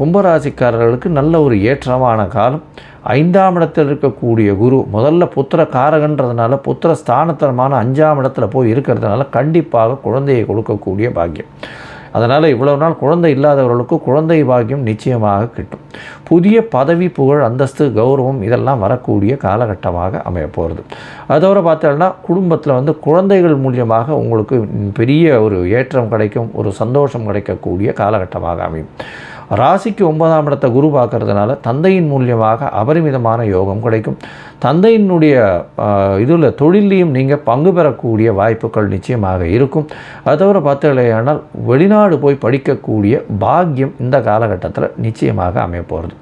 கும்பராசிக்காரர்களுக்கு நல்ல ஒரு ஏற்றமான காலம். ஐந்தாம் இடத்தில் இருக்கக்கூடிய குரு முதல்ல புத்திர காரகன்றதுனால புத்திர ஸ்தானத்தனமான அஞ்சாம் இடத்துல போய் இருக்கிறதுனால கண்டிப்பாக குழந்தையை கொடுக்கக்கூடிய பாக்கியம். அதனால் இவ்வளவு நாள் குழந்தை இல்லாதவர்களுக்கு குழந்தை பாக்கியம் நிச்சயமாக கிட்டும். புதிய பதவி புகழ் அந்தஸ்து கௌரவம் இதெல்லாம் வரக்கூடிய காலகட்டமாக அமைய போகிறது அதோட பார்த்தோம்னா குடும்பத்தில் வந்து குழந்தைகள் மூலியமாக உங்களுக்கு பெரிய ஒரு ஏற்றம் கிடைக்கும் ஒரு சந்தோஷம் கிடைக்கக்கூடிய காலகட்டமாக அமையும். ராசிக்கு ஒன்பதாம் இடத்தை குரு பார்க்கறதுனால தந்தையின் மூலியமாக அபரிமிதமான யோகம் கிடைக்கும். தந்தையினுடைய இதில் தொழிலையும் நீங்கள் பங்கு பெறக்கூடிய வாய்ப்புகள் நிச்சயமாக இருக்கும். அது தவிர பார்த்தீங்களேயானால் வெளிநாடு போய் படிக்கக்கூடிய பாக்கியம் இந்த காலகட்டத்தில் நிச்சயமாக அமையப்போகிறது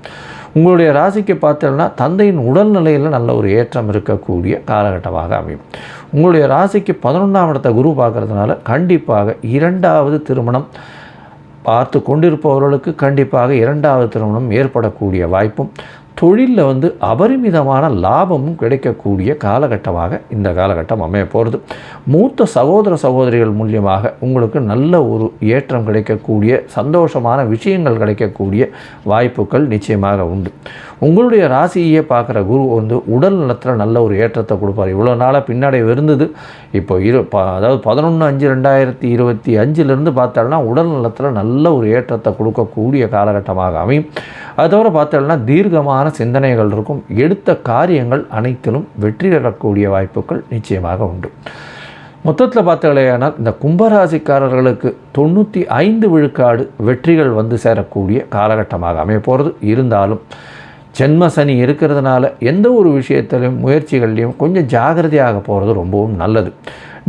உங்களுடைய ராசிக்கு பார்த்தோம்னா தந்தையின் உடல்நிலையில் நல்ல ஒரு ஏற்றம் இருக்கக்கூடிய காலகட்டமாக அமையும். உங்களுடைய ராசிக்கு பதினொன்றாம் இடத்தை குரு பார்க்கறதுனால கண்டிப்பாக இரண்டாவது திருமணம் பார்த்து கொண்டிருப்பவர்களுக்கு கண்டிப்பாக இரண்டாவது திருமணம் ஏற்படக்கூடிய வாய்ப்பும் தொழிலில் வந்து அபரிமிதமான லாபமும் கிடைக்கக்கூடிய காலகட்டமாக இந்த காலகட்டம் அமைய போகிறது மூத்த சகோதர சகோதரிகள் மூலியமாக உங்களுக்கு நல்ல ஒரு ஏற்றம் கிடைக்கக்கூடிய சந்தோஷமான விஷயங்கள் கிடைக்கக்கூடிய வாய்ப்புகள் நிச்சயமாக உண்டு. உங்களுடைய ராசியை பார்க்குற குரு வந்து உடல் நலத்தில் நல்ல ஒரு ஏற்றத்தை கொடுப்பார். இவ்வளோ நாளாக பின்னாடி இருந்தது. இப்போ இரு அதாவது பதினொன்று அஞ்சு ரெண்டாயிரத்தி இருபத்தி அஞ்சுலேருந்து பார்த்தோம்னா உடல் நலத்தில் நல்ல ஒரு ஏற்றத்தை கொடுக்கக்கூடிய காலகட்டமாக அமையும். அது தவிர பார்த்தோம்னா தீர்க்கமான சிந்தனைகள் இருக்கும். எடுத்த காரியங்கள் அனைத்திலும் வெற்றி பெறக்கூடிய வாய்ப்புகள் நிச்சயமாக உண்டு. மொத்தத்தில் பார்த்தீங்களேயானால் இந்த கும்பராசிக்காரர்களுக்கு தொண்ணூற்றி ஐந்து விழுக்காடு வெற்றிகள் வந்து சேரக்கூடிய காலகட்டமாக அமைய போகிறது இருந்தாலும் ஜென்ம சனி இருக்கிறதுனால எந்த ஒரு விஷயத்திலையும் முயற்சிகள்லையும் கொஞ்சம் ஜாகிரதையாக போகிறது ரொம்பவும் நல்லது.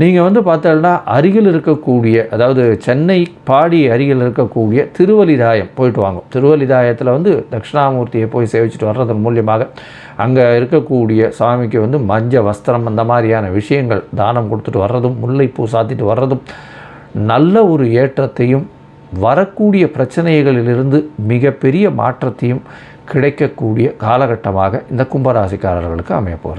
நீங்கள் வந்து பார்த்தோம்னா அருகில் இருக்கக்கூடிய அதாவது சென்னை பாடி அருகில் இருக்கக்கூடிய திருவலிதாயம் போயிட்டு வாங்க. திருவலிதாயத்தில் வந்து தட்சிணாமூர்த்தியை போய் சேவிச்சுட்டு வர்றதன் மூலியமாக அங்கே இருக்கக்கூடிய சாமிக்கு வந்து மஞ்ச வஸ்திரம் அந்த மாதிரியான விஷயங்கள் தானம் கொடுத்துட்டு வர்றதும் முல்லைப்பூ சாத்திட்டு வர்றதும் நல்ல ஒரு ஏற்றத்தையும் வரக்கூடிய பிரச்சனைகளிலிருந்து மிகப்பெரிய மாற்றத்தையும் கிடைக்கக்கூடிய காலகட்டமாக இந்த கும்பராசிக்காரர்களுக்கு அமைய போகிறது.